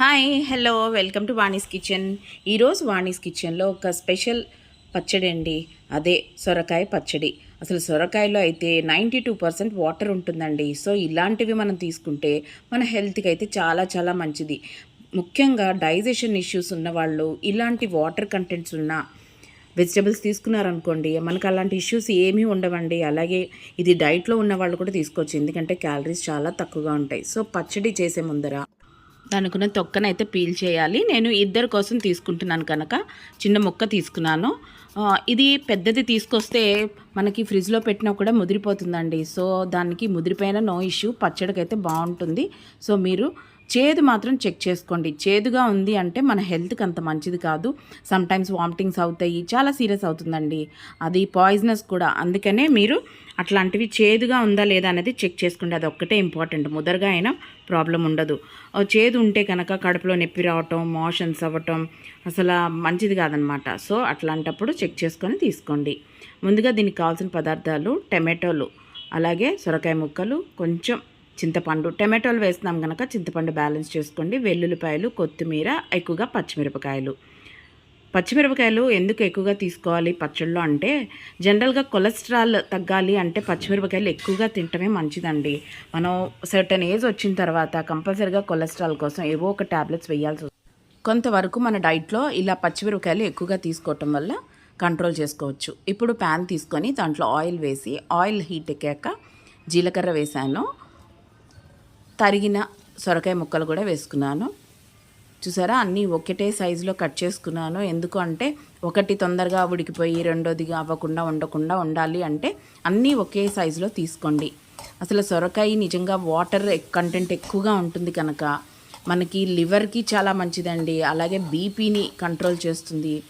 Hi hello welcome to Vani's kitchen. ఈరోజు వాణీస్ కిచెన్లో ఒక స్పెషల్ పచ్చడి అండి. అదే సొరకాయ పచ్చడి. అసలు సొరకాయలో అయితే నైంటీ టూ పర్సెంట్ వాటర్ ఉంటుందండి. సో ఇలాంటివి మనం తీసుకుంటే మన హెల్త్కి అయితే చాలా చాలా మంచిది. ముఖ్యంగా డైజెషన్ ఇష్యూస్ ఉన్నవాళ్ళు ఇలాంటి వాటర్ కంటెంట్స్ ఉన్న వెజిటబుల్స్ తీసుకున్నారనుకోండి మనకు అలాంటి ఇష్యూస్ ఏమీ ఉండవండి. అలాగే ఇది డైట్లో ఉన్న వాళ్ళు కూడా తీసుకోవచ్చు. ఎందుకంటే క్యాలరీస్ చాలా తక్కువగా ఉంటాయి. సో పచ్చడి చేసే ముందర దానికున్న తొక్కనైతే పీల్ చేయాలి. నేను ఇద్దరి కోసం తీసుకుంటున్నాను కనుక చిన్న ముక్క తీసుకున్నాను. ఇది పెద్దది తీసుకొస్తే మనకి ఫ్రిడ్జ్లో పెట్టినా కూడా ముదిరిపోతుందండి. సో దానికి ముదిరిపోయిన నో ఇష్యూ. పచ్చడికైతే బాగుంటుంది. సో మీరు చేదు మాత్రం చెక్ చేసుకోండి. చేదుగా ఉంది అంటే మన హెల్త్కి అంత మంచిది కాదు. సమ్టైమ్స్ వామిటింగ్స్ అవుతాయి. చాలా సీరియస్ అవుతుందండి. అది పాయిజనస్ కూడా. అందుకనే మీరు అట్లాంటివి చేదుగా ఉందా లేదా అనేది చెక్ చేసుకోండి. అది ఒక్కటే ఇంపార్టెంట్. ముదరగా అయినా ప్రాబ్లం ఉండదు. చేదు ఉంటే కనుక కడుపులో నొప్పి రావటం మోషన్స్ అవ్వటం అసలు మంచిది కాదనమాట. సో అట్లాంటప్పుడు చెక్ చేసుకొని తీసుకోండి. ముందుగా దీనికి కావాల్సిన పదార్థాలు టమాటోలు అలాగే సొరకాయ ముక్కలు కొంచెం చింతపండు టమాటోలు వేస్తున్నాం కనుక చింతపండు బ్యాలెన్స్ చేసుకోండి. వెల్లుల్లిపాయలు కొత్తిమీర ఎక్కువగా పచ్చిమిరపకాయలు. పచ్చిమిరపకాయలు ఎందుకు ఎక్కువగా తీసుకోవాలి పచ్చళ్ళలో అంటే జనరల్గా కొలెస్ట్రాల్ తగ్గాలి అంటే పచ్చిమిరపకాయలు ఎక్కువగా తినటమే మంచిదండి. మనం సర్టన్ ఏజ్ వచ్చిన తర్వాత కంపల్సరీగా కొలెస్ట్రాల్ కోసం ఏవో ఒక ట్యాబ్లెట్స్ వేయాల్సి వస్తుంది. కొంతవరకు మన డైట్లో ఇలా పచ్చిమిరపకాయలు ఎక్కువగా తీసుకోవటం వల్ల కంట్రోల్ చేసుకోవచ్చు. ఇప్పుడు ప్యాన్ తీసుకొని దాంట్లో ఆయిల్ వేసి ఆయిల్ హీట్ ఎక్కాక జీలకర్ర వేసాను. తరిగిన సొరకాయ ముక్కలు కూడా వేసుకున్నాను. చూసారా? అన్నీ ఒకటే సైజులో కట్ చేసుకున్నాను. ఎందుకు అంటే ఒకటి తొందరగా ఉడికిపోయి రెండోదిగా అవ్వకుండా ఉండకుండా ఉండాలి అంటే అన్నీ ఒకే సైజులో తీసుకోండి. అసలు సొరకాయ నిజంగా వాటర్ కంటెంట్ ఎక్కువగా ఉంటుంది కనుక మనకి లివర్కి చాలా మంచిదండి. అలాగే బీపీని కంట్రోల్ చేస్తుంది.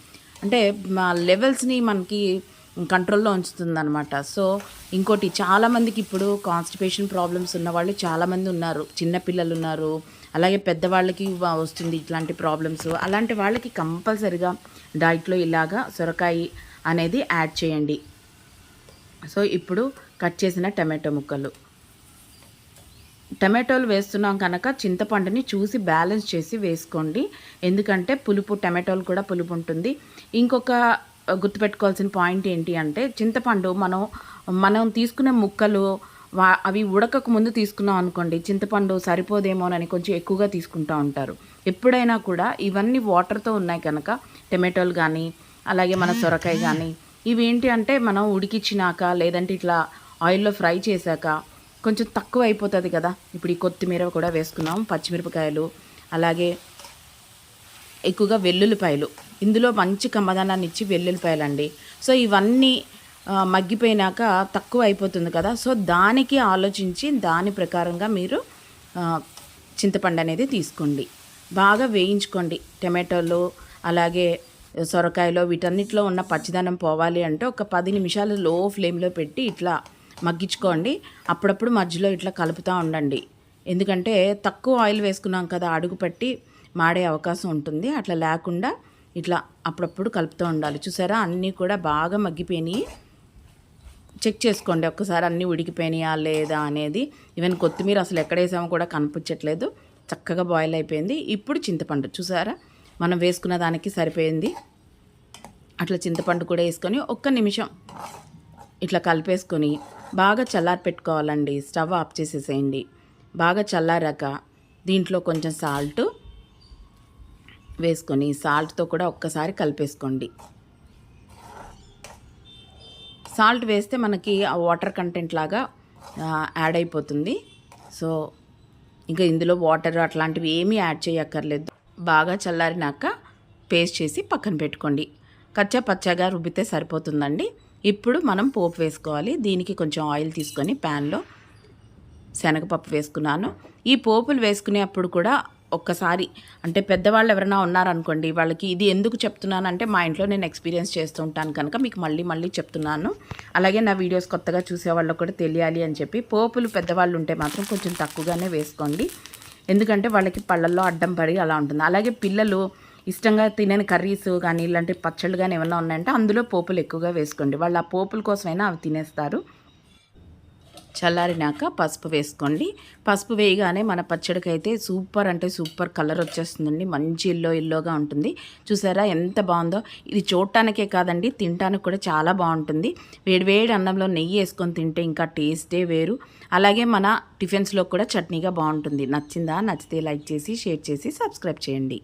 అంటే మా లెవెల్స్ని మనకి కంట్రోల్లో ఉంచుతుంది అనమాట సో ఇంకోటి చాలామందికి ఇప్పుడు కాన్స్టిపేషన్ ప్రాబ్లమ్స్ ఉన్న వాళ్ళు చాలామంది ఉన్నారు. చిన్నపిల్లలు ఉన్నారు. అలాగే పెద్దవాళ్ళకి వస్తుంది ఇట్లాంటి ప్రాబ్లమ్స్ అలాంటి వాళ్ళకి కంపల్సరిగా డైట్లో ఇలాగా సొరకాయ అనేది యాడ్ చేయండి. సో ఇప్పుడు కట్ చేసిన టమాటో ముక్కలు. టమాటోలు వేస్తున్నాం కనుక చింతపండుని చూసి బ్యాలెన్స్ చేసి వేసుకోండి. ఎందుకంటే పులుపు టమాటోలు కూడా పులుపు ఉంటుంది. ఇంకొక గుర్తుపెట్టుకోవాల్సిన పాయింట్ ఏంటి అంటే చింతపండు మనం మనం తీసుకునే ముక్కలు వా అవి ఉడకక ముందు తీసుకున్నాం అనుకోండి చింతపండు సరిపోదేమోనని కొంచెం ఎక్కువగా తీసుకుంటూ ఉంటారు. ఎప్పుడైనా కూడా ఇవన్నీ వాటర్తో ఉన్నాయి కనుక టమాటోలు కానీ అలాగే మన సొరకాయ కానీ ఇవి ఏంటి అంటే మనం ఉడికిచ్చినాక లేదంటే ఇట్లా ఆయిల్లో ఫ్రై చేశాక కొంచెం తక్కువ అయిపోతుంది కదా. ఇప్పుడు ఈ కొత్తిమీర కూడా వేసుకున్నాం పచ్చిమిరపకాయలు అలాగే ఎక్కువగా వెల్లుల్లిపాయలు. ఇందులో మంచి కమ్మదనాన్ని ఇచ్చి వెల్లుల్లిపాయలు అండి సో ఇవన్నీ మగ్గిపోయినాక తక్కువ అయిపోతుంది కదా. సో దానికి ఆలోచించి దాని ప్రకారంగా మీరు చింతపండు అనేది తీసుకోండి. బాగా వేయించుకోండి. టమాటోలు అలాగే సొరకాయలో వీటన్నిటిలో ఉన్న పచ్చిదనం పోవాలి అంటే ఒక పది నిమిషాలు లో ఫ్లేమ్లో పెట్టి ఇట్లా మగ్గించుకోండి. అప్పుడప్పుడు మధ్యలో ఇట్లా కలుపుతూ ఉండండి. ఎందుకంటే తక్కువ ఆయిల్ వేసుకున్నాం కదా అడుగు పెట్టి మాడే అవకాశం ఉంటుంది. అట్లా లేకుండా ఇట్లా అప్పుడప్పుడు కలుపుతూ ఉండాలి. చూసారా? అన్నీ కూడా బాగా మగ్గిపోయినాయి. చెక్ చేసుకోండి ఒక్కసారి అన్నీ ఉడికిపోయినాయా లేదా అనేది. ఈవెన్ కొత్తిమీర అసలు ఎక్కడ వేసామో కూడా కనిపించట్లేదు. చక్కగా బాయిల్ అయిపోయింది. ఇప్పుడు చింతపండు. చూసారా? మనం వేసుకున్న దానికి సరిపోయింది. అట్లా చింతపండు కూడా వేసుకొని ఒక్క నిమిషం ఇట్లా కలిపేసుకొని బాగా చల్లారి పెట్టుకోవాలండి. స్టవ్ ఆఫ్ చేసేసేయండి. బాగా చల్లారాక దీంట్లో కొంచెం సాల్ట్ వేసుకొని సాల్ట్తో కూడా ఒక్కసారి కలిపేసుకోండి. సాల్ట్ వేస్తే మనకి ఆ వాటర్ కంటెంట్ లాగా యాడ్ అయిపోతుంది. సో ఇంకా ఇందులో వాటర్ అట్లాంటివి ఏమీ యాడ్ చేయక్కర్లేదు. బాగా చల్లారినాక పేస్ట్ చేసి పక్కన పెట్టుకోండి. కచ్చా పచ్చగా రుబ్బితే సరిపోతుందండి. ఇప్పుడు మనం పోపు వేసుకోవాలి. దీనికి కొంచెం ఆయిల్ తీసుకొని ప్యాన్లో శనగపప్పు వేసుకున్నాను. ఈ పోపులు వేసుకునేప్పుడు కూడా ఒక్కసారి. అంటే పెద్దవాళ్ళు ఎవరైనా ఉన్నారనుకోండి వాళ్ళకి ఇది ఎందుకు చెప్తున్నానంటే మా ఇంట్లో నేను ఎక్స్పీరియన్స్ చేస్తూ ఉంటాను కనుక మీకు మళ్ళీ మళ్ళీ చెప్తున్నాను. అలాగే నా వీడియోస్ కొత్తగా చూసే వాళ్ళకు కూడా తెలియాలి అని చెప్పి పోపులు పెద్దవాళ్ళు ఉంటే మాత్రం కొంచెం తక్కువగానే వేసుకోండి. ఎందుకంటే వాళ్ళకి పళ్ళల్లో అడ్డం పడి అలా ఉంటుంది. అలాగే పిల్లలు ఇష్టంగా తినని కర్రీస్ కానీ ఇలాంటి పచ్చళ్ళు కానీ ఏమైనా ఉన్నాయంటే అందులో పోపులు ఎక్కువగా వేసుకోండి. వాళ్ళు ఆ పోపుల కోసమైనా అవి తినేస్తారు. చల్లారినాక పసుపు వేసుకోండి. పసుపు వేయగానే మన పచ్చడికైతే సూపర్ అంటే సూపర్ కలర్ వచ్చేస్తుందండి. మంచి ఇల్లో ఇల్లోగా ఉంటుంది. చూసారా ఎంత బాగుందో? ఇది చూడటానికే కాదండి తినటానికి కూడా చాలా బాగుంటుంది. వేడివేడి అన్నంలో నెయ్యి వేసుకొని తింటే ఇంకా టేస్టే వేరు. అలాగే మన టిఫిన్స్లో కూడా చట్నీగా బాగుంటుంది. నచ్చిందా? నచ్చితే లైక్ చేసి షేర్ చేసి సబ్స్క్రైబ్ చేయండి.